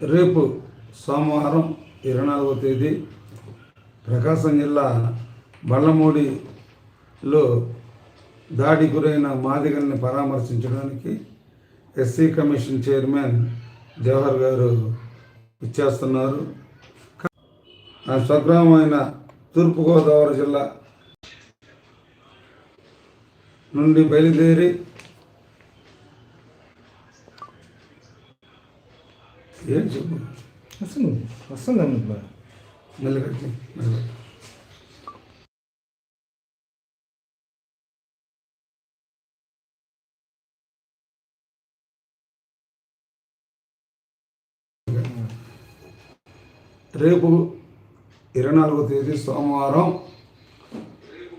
రేపు సోమవారం ఇరవై నాలుగవ తేదీ ప్రకాశం జిల్లా బళ్ళమూడిలో దాడి గురైన మాదిగల్ని పరామర్శించడానికి ఎస్సీ కమిషన్ చైర్మన్ జవహర్ గారు ఇచ్చేస్తున్నారు. ఆ స్వగ్రామమైన తూర్పుగోదావరి జిల్లా నుండి బయలుదేరి ఏం? చెప్పు. వస్తుంది వస్తుందండి మెల్లగట్టి మెల్లగట్టి రేపు ఇరవై నాలుగో తేదీ సోమవారం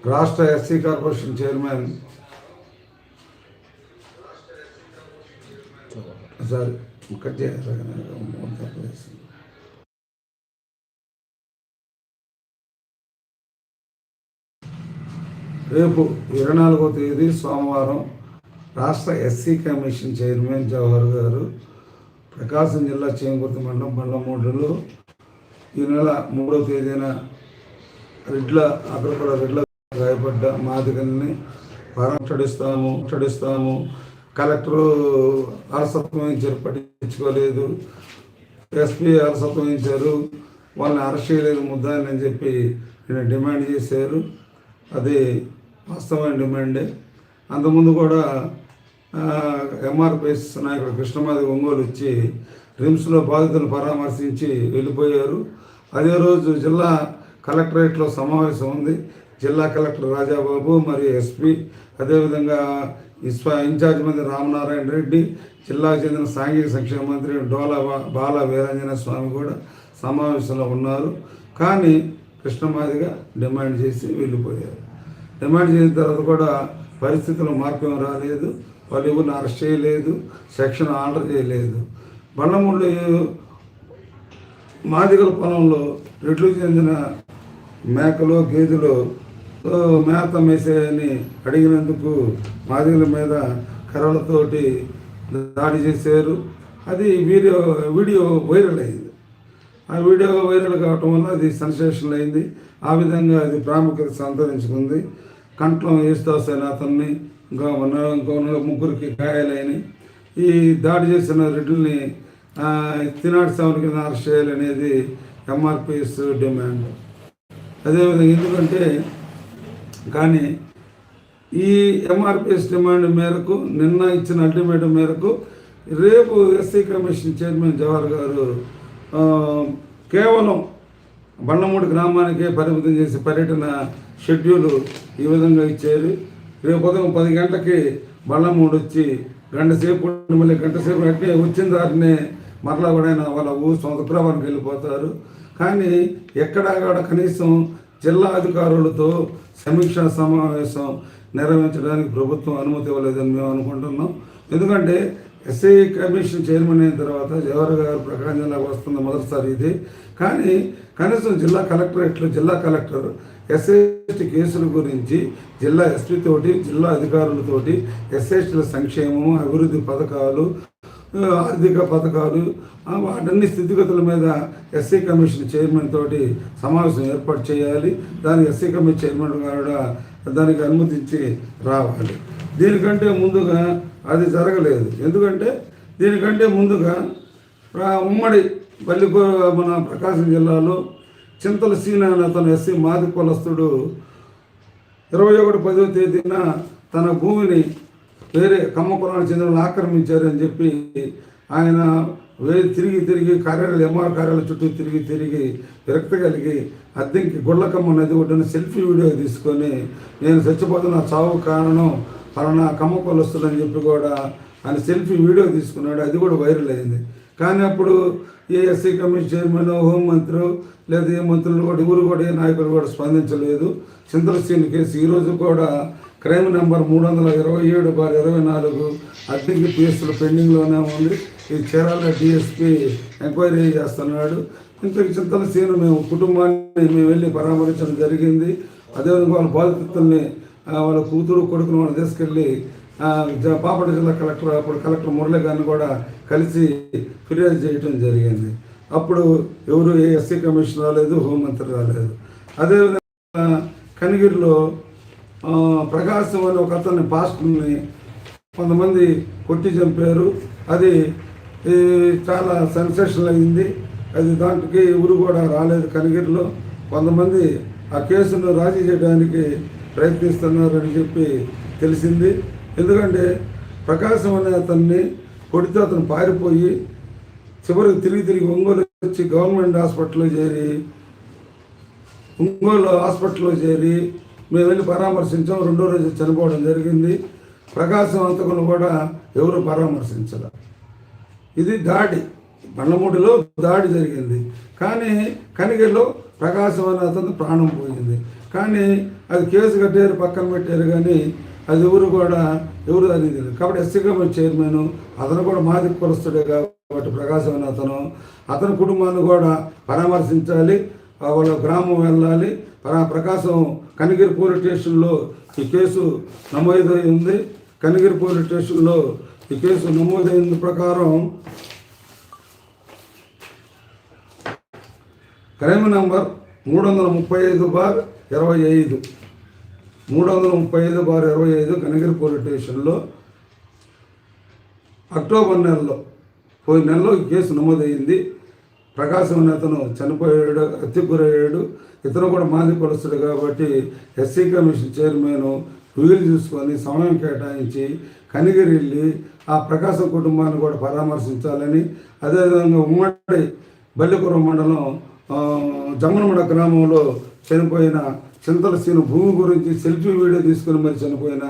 రాష్ట్ర SC corporation chairman sorry cut రేపు ఇరవై నాలుగో తేదీ సోమవారం రాష్ట్ర ఎస్సీ కమిషన్ చైర్మన్ జవహర్ గారు ప్రకాశం జిల్లా చేంగుర్తి మండలం బండమూడులో ఈ నెల మూడో తేదీన రెడ్ల అక్కడ కూడా రెడ్ల గాయపడ్డ మాదిగల్ని చడిస్తాము చడిస్తాము కలెక్టరు అలసత్వం ఇచ్చారు పట్టించుకోలేదు. ఎస్పీ అలసత్వం ఇచ్చారు వాళ్ళని అరెస్ట్ చేయలేదు ముద్దని అని చెప్పి నేను డిమాండ్ చేశారు. అది వాస్తవమైన డిమాండే. అంతకుముందు కూడా ఎంఆర్పిఎస్ నాయకుడు కృష్ణమాది ఒంగోలు వచ్చి రిమ్స్లో బాధితులను పరామర్శించి వెళ్ళిపోయారు. అదే రోజు జిల్లా కలెక్టరేట్లో సమావేశం ఉంది. జిల్లా కలెక్టర్ రాజాబాబు మరియు ఎస్పీ అదేవిధంగా ఇస్వా ఇన్ఛార్జ్ మంత్రి రామనారాయణ రెడ్డి జిల్లాకు చెందిన సాంఘిక సంక్షేమ మంత్రి డోలా బా- బాల వీరాంజన స్వామి కూడా సమావేశంలో ఉన్నారు. కానీ కృష్ణమాదిగా డిమాండ్ చేసి వెళ్ళిపోయారు. డిమాండ్ చేసిన తర్వాత కూడా పరిస్థితుల్లో మార్పు ఏం రాలేదు. వాళ్ళు ఎవరిని అరెస్ట్ చేయలేదు. సెక్షన్ ఆర్డర్ చేయలేదు. బండముళ్ళు మాదిగల పొలంలో రెడ్లు చెందిన మేకలు గేదెలు మేత మేసేయని అడిగినందుకు మాదిగల మీద కర్రలతోటి దాడి చేశారు. అది వీడియో వీడియో వైరల్ అయింది. ఆ వీడియో వైరల్ కావటం వల్ల అది సెన్సేషన్ అయింది. ఆ విధంగా అది ప్రాముఖ్యత సంతరించుకుంది. కంఠం యేసుదాస్ అనే అతన్ని ఇంకా ఉన్న ఇంకో ముగ్గురికి గాయాలని ఈ దాడి చేసిన రెడ్డిని తినాటి సెవెన్ కింద అరెస్ట్ చేయాలనేది ఎంఆర్పిఎస్ డిమాండ్. అదేవిధంగా ఎందుకంటే కానీ ఈ ఎంఆర్పిఎస్ డిమాండ్ మేరకు నిన్న ఇచ్చిన అల్టిమేటం మేరకు రేపు ఎస్సీ కమిషన్ చైర్మన్ జవహర్ గారు కేవలం బండమూడి గ్రామానికే పరిమితం చేసి పర్యటన షెడ్యూల్ ఈ విధంగా ఇచ్చారు. రేపు ఉదయం పది గంటలకి బండమూడి వచ్చి గంట సేపు మళ్ళీ గంట సేపు అంటే వచ్చిన దారినే మరలా కూడా వాళ్ళ ఊరు సొంత ప్రభావానికి వెళ్ళిపోతారు. కానీ ఎక్కడా కూడా కనీసం జిల్లా అధికారులతో సమీక్షా సమావేశం నిర్వహించడానికి ప్రభుత్వం అనుమతి ఇవ్వలేదని మేము అనుకుంటున్నాం. ఎందుకంటే ఎస్ఐ కమిషన్ చైర్మన్ అయిన తర్వాత జవహర్ గారు ప్రకాశం జిల్లాకు వస్తున్న మొదటిసారి ఇది. కానీ కనీసం జిల్లా కలెక్టరేట్లో జిల్లా కలెక్టర్ ఎస్ఐటి కేసుల గురించి జిల్లా ఎస్పీ తోటి జిల్లా అధికారులతోటి ఎస్ఐస్టీల సంక్షేమము అభివృద్ధి పథకాలు ఆర్థిక పథకాలు వాటన్ని స్థితిగతుల మీద ఎస్సీ కమిషన్ చైర్మన్ తోటి సమావేశం ఏర్పాటు చేయాలి. దానికి ఎస్సీ కమిషన్ చైర్మన్ కూడా దానికి అనుమతించి రావాలి. దీనికంటే ముందుగా అది జరగలేదు. ఎందుకంటే దీనికంటే ముందుగా ఉమ్మడి పల్లికో మన ప్రకాశం జిల్లాలో చింతల సీన తన ఎస్సీ మాది కులస్తుడు. ఇరవై ఒకటి పదవ తేదీన తన భూమిని వేరే కమ్మ కులానికి చెందిన వాళ్ళు ఆక్రమించారని చెప్పి ఆయన వేరే తిరిగి తిరిగి కార్యాలయాలు ఎంఆర్ కార్యాలయం చుట్టూ తిరిగి తిరిగి విరక్త కలిగి అద్దెంకి గుళ్ళకమ్మ నది ఒడ్డున సెల్ఫీ వీడియో తీసుకొని నేను చచ్చిపోతున్న చావు కారణం పలానా కమ్మ కొలుస్తుందని చెప్పి కూడా ఆయన సెల్ఫీ వీడియో తీసుకున్నాడు. అది కూడా వైరల్ అయింది. కానీ అప్పుడు ఏఎస్సీ కమిషన్ చైర్మన్ హోంమంత్రి లేదా ఏ మంత్రులు కూడా ఊరు కూడా ఏ నాయకులు కూడా స్పందించలేదు. చింతలసీని కేసు ఈరోజు కూడా క్రైమ్ నెంబర్ మూడు వందల ఇరవై ఏడు బార్ ఇరవై నాలుగు అద్దెకి కేసులు పెండింగ్లోనే ఉంది. ఈ చీరాల డిఎస్పీ ఎంక్వైరీ చేస్తున్నాడు. ఇంతకు చింతలసీను మేము కుటుంబాన్ని మేము వెళ్ళి పరామర్శించడం జరిగింది. అదేవిధంగా వాళ్ళ బాధితుల్ని వాళ్ళ కూతురు కొడుకును వాళ్ళు తీసుకెళ్ళి ఆ, జ- జిల్లా కలెక్టర్ అప్పుడు కలెక్టర్ మురళి గారిని కూడా కలిసి ఫిర్యాదు చేయడం జరిగింది. అప్పుడు ఎవరు ఏ ఎస్సీ కమిషన్ రాలేదు హోంమంత్రి రాలేదు. అదేవిధంగా కనిగిరిలో ప్రకాశం అనే ఒక అతన్ని పాస్టర్ని కొంతమంది కొట్టి చంపారు. అది చాలా సెన్సేషన్ అయింది. అది దానికి ఎవరు కూడా రాలేదు కనిగిరిలో. కొంతమంది ఆ కేసును రాజీ చేయడానికి ప్రయత్నిస్తున్నారని చెప్పి తెలిసింది. ఎందుకంటే ప్రకాశం అనే అతన్ని కొడితే అతను పారిపోయి చివరికి తిరిగి తిరిగి ఒంగోలు వచ్చి గవర్నమెంట్ హాస్పిటల్లో చేరి ఒంగోలు హాస్పిటల్లో చేరి మేము వెళ్ళి పరామర్శించాం. రెండో రోజు చనిపోవడం జరిగింది. ప్రకాశవంతకును కూడా ఎవరు పరామర్శించరు ఇది దాడి. బండ్లమూడిలో దాడి జరిగింది. కానీ కనిగిరిలో ప్రకాశం అనే అతను ప్రాణం పోయింది. కానీ అది కేసు కట్టారు పక్కన పెట్టారు కానీ అది ఎవరు కూడా ఎవరు అది కాబట్టి ఎస్సీ కమిటీ చైర్మన్ అతను కూడా మాది కులస్తుడే కాబట్టి ప్రకాశం అనే అతను అతని కుటుంబాన్ని కూడా పరామర్శించాలి. వాళ్ళ గ్రామం వెళ్ళాలి. ప్రకాశం కనిగిరి పోలీస్ స్టేషన్లో ఈ కేసు నమోదై ఉంది కనిగిరి పోలీస్ స్టేషన్లో ఈ కేసు నమోదైన ప్రకారం క్రైమ్ నంబర్ మూడు వందల ముప్పై ఐదు బార్ ఇరవై ఐదు. మూడు వందల ముప్పై ఐదు బార్ ఇరవై ఐదు కనిగిరి పోలీస్ స్టేషన్లో అక్టోబర్ నెలలో పోయిన నెలలో ఈ కేసు నమోదైంది. ప్రకాశం అనే అతను చనిపోయాడు హత్యకు గురయ్యాడు ఇతను కూడా మాది కొలుస్తాడు కాబట్టి ఎస్సీ కమిషన్ చైర్మన్ వీలు చూసుకొని సమయం కేటాయించి కనిగిరి వెళ్ళి ఆ ప్రకాశం కుటుంబాన్ని కూడా పరామర్శించాలని అదేవిధంగా ఉమ్మడి బల్లిపురం మండలం జమ్మనమడ గ్రామంలో చనిపోయిన చింతల సీను భూమి గురించి సెల్ఫీ వీడియో తీసుకుని మరి చనిపోయిన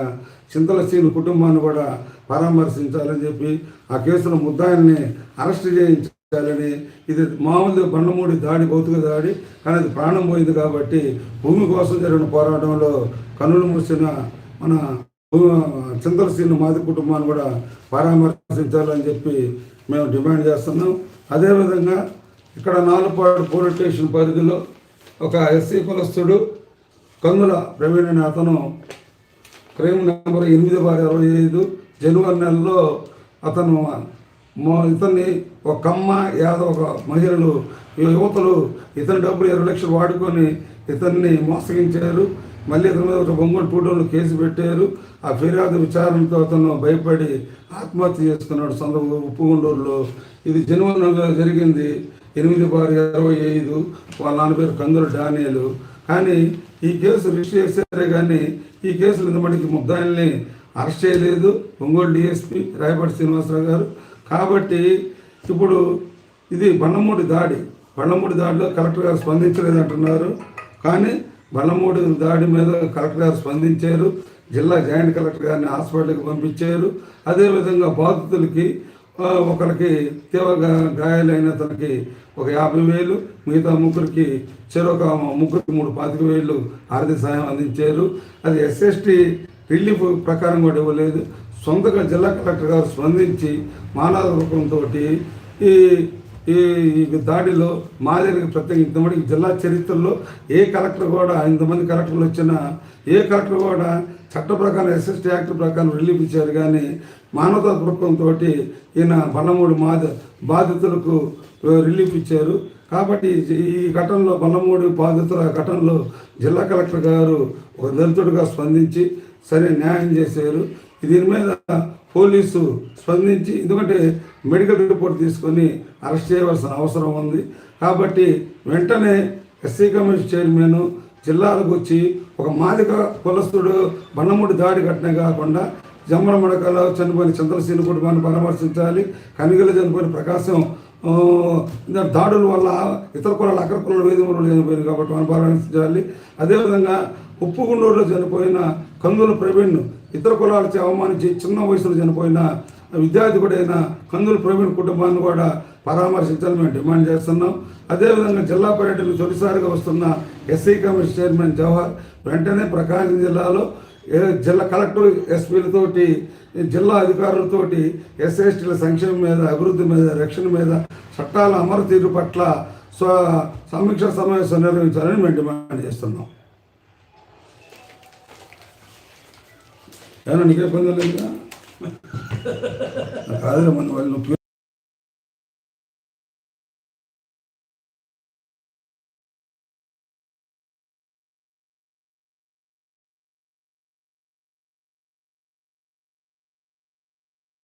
చింతల సీను కుటుంబాన్ని కూడా పరామర్శించాలని చెప్పి ఆ కేసులో ముద్దాయిని అరెస్ట్ చేయాలని ఇది మామూలుగా బండమూడి దాడి భౌతిక దాడి కానీ అది ప్రాణం పోయింది కాబట్టి భూమి కోసం జరిగిన పోరాటంలో కనులు మూసిన మన భూ- మాది కుటుంబాన్ని కూడా పరామర్శించాలని చెప్పి మేము డిమాండ్ చేస్తున్నాం. అదేవిధంగా ఇక్కడ నాలుపాడు పోలీస్ స్టేషన్ పరిధిలో ఒక ఎస్సీ కులస్తుడు కందుల ప్రవీణ్ అనే అతను క్రైమ్ నెంబర్ ఎనిమిది బార్ ఇరవై ఐదు జనవరి నెలలో అతను ఇతన్ని ఒక కమ్మ యాదవ్ ఒక మహిళలు ఈ యువతలు ఇతని డబ్బులు ఇరవై లక్షలు వాడుకొని ఇతన్ని మోసగించారు. మళ్ళీ ఇతని మీద ఒక బొంగోలు పూటలు కేసు పెట్టారు. ఆ ఫిర్యాదు విచారణతో అతను భయపడి ఆత్మహత్య చేసుకున్నాడు సొంత ఉప్పుగుండూరులో ఇది జనవరి జరిగింది. ఎనిమిది బారు ఇరవై ఐదు. వాళ్ళ నాన్న పేరు కందులు డానియలు. కానీ ఈ కేసు రిజిస్టర్ చేశారే కానీ ఈ కేసులు ఇంతమందికి ముద్దాయిల్ని అరెస్ట్ చేయలేదు. ఒంగోలు డిఎస్పి రాయపాటి శ్రీనివాసరావు గారు కాబట్టి ఇప్పుడు ఇది బండమూడి దాడి. బండమూడి దాడిలో కలెక్టర్ గారు స్పందించలేదంటున్నారు. కానీ బండమూడి దాడి మీద కలెక్టర్ గారు స్పందించారు. జిల్లా జాయింట్ కలెక్టర్ గారిని హాస్పిటల్కి పంపించారు. అదేవిధంగా బాధితులకి ఒకరికి తీవ్రంగా గాయాలైన తనకి ఒక యాభై వేలు మిగతా ముగ్గురికి చెరొక ముగ్గురికి మూడు పాతిక వేలు ఆర్థిక సాయం అందించారు. అది ఎస్ఎస్టీ రిలీఫ్ ప్రకారం కూడా ఇవ్వలేదు. సొంతగా జిల్లా కలెక్టర్ గారు స్పందించి మానవ రూపంతో ఈ ఈ ఈ దాడిలో మాదిరికి ప్రత్యేక ఇంతమందికి జిల్లా చరిత్రలో ఏ కలెక్టర్ కూడా ఇంతమంది కలెక్టర్లు వచ్చినా ఏ కలెక్టర్ కూడా చట్ట ప్రకారం ఎస్ఎస్టీ యాక్ట్ ప్రకారం రిలీఫ్ ఇచ్చారు. కానీ మానవతా దృక్పథంతో ఈయన బల్లమూడి మాద బాధితులకు రిలీఫ్ ఇచ్చారు. కాబట్టి ఈ- ఈ ఘటనలో బల్లమూడి బాధితుల ఘటనలో జిల్లా కలెక్టర్ గారు ఒక దళితుడిగా స్పందించి సరే న్యాయం చేశారు. దీని మీద పోలీసు స్పందించి ఎందుకంటే మెడికల్ రిపోర్ట్ తీసుకొని అరెస్ట్ చేయవలసిన అవసరం ఉంది. కాబట్టి వెంటనే ఎస్సీ కమిషన్ చైర్మన్ జిల్లాలకు వచ్చి ఒక మాదిక కులస్తుడు బండముడి దాడి ఘటన కాకుండా జమ్మల మడకలో చనిపోయిన చంద్రసేన కుటుంబాన్ని పరామర్శించాలి. కనిగిల చనిపోయిన ప్రకాశం దాడుల వల్ల ఇతర కులాలు అక్కడ కులాలు వేది కులాలు చనిపోయింది కాబట్టి మనం పరామర్శించాలి. అదేవిధంగా ఉప్పుగుండూరులో చనిపోయిన కందుల ప్రవీణ్ ఇతర కులాలచే అవమానించి చిన్న వయసులో చనిపోయిన విద్యార్థికుడైన కందుల ప్రవీణ్ కుటుంబాన్ని కూడా పరామర్శించాలని మేము డిమాండ్ చేస్తున్నాం. అదేవిధంగా జిల్లా పర్యటనకు తొలిసారిగా వస్తున్న ఎస్సీ కమిషన్ చైర్మన్ జవహర్ వెంటనే ప్రకాశం జిల్లాలో జిల్లా కలెక్టర్ ఎస్పీలతోటి జిల్లా అధికారులతోటి ఎస్ఎస్టీల సంక్షేమం మీద అభివృద్ధి మీద రక్షణ మీద చట్టాల అమరు తీరు పట్ల స్వ సమీక్ష సమావేశం నిర్వహించాలని మేము డిమాండ్ చేస్తున్నాం. ಯಾರು ನಿಖರ ಬಂದಲ್ಲ ಈಗ ಕಾದ್ರೆ ಒಂದು ಒಳ್ಳೆ